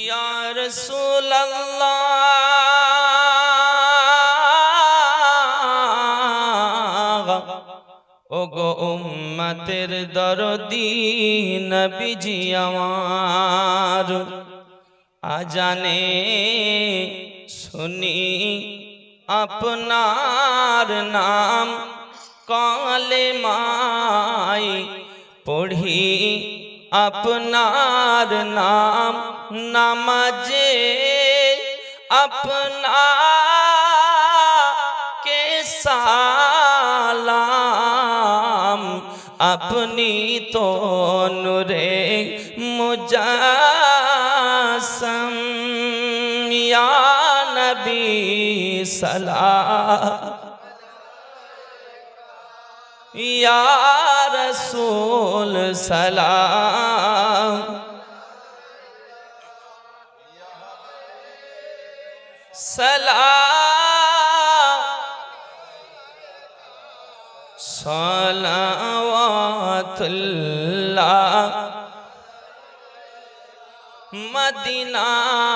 ইয়া রাসূলুল্লাহ ওগো উম্মতের দরদি নবীজি আমার আজানে শুনি আপনার নাম কালে মাই পড়ি। আপনার নাম নামাজে আপনা কে সালাম। আপনি তো নুরে মুজাসম। ইয়া নবী সালাম। ইয়া রসুল সালাম। সালাম। সালাওয়াতুল্লাহ। মদিনার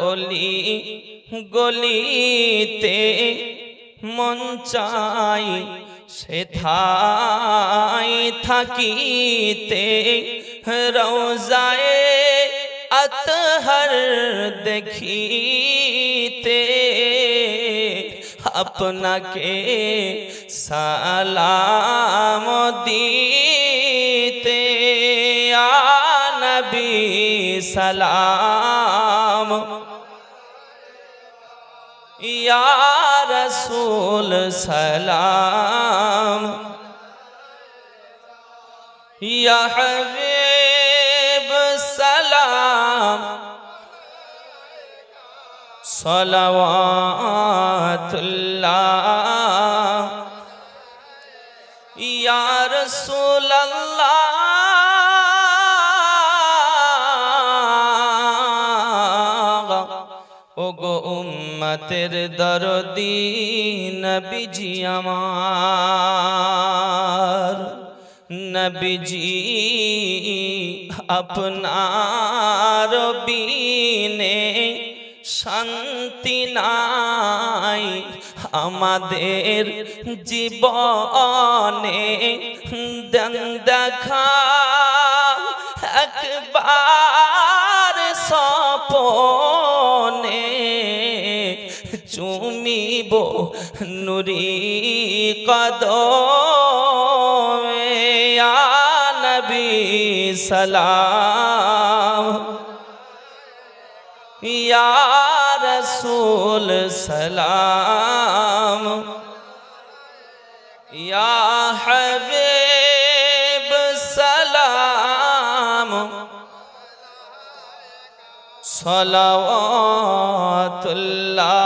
অলি গলিতে মন চাই সেথাই থাকিতে রোজায় আতহর দেখিতে আপনাকে সালাম দিতে। আ নবী সালাম ইয়া রসুল সালাম। ইয়া হাবিব সালাম। সলাওয়াতুল্লাহ। ইয়া রাসূলুল্লাহ। ওগো উম্মতের দরদি, নবীজি আমার। নবীজি আপনার বিনে শান্তি নাই। আমাদের জীবনে দেন দেখা একবার। চুমিব নুরি কদমে আ নবী সালাম। ইয়া রসুল সালাম। ইয়া হাবিব সালাম। সলাওয়াতুল্লাহ।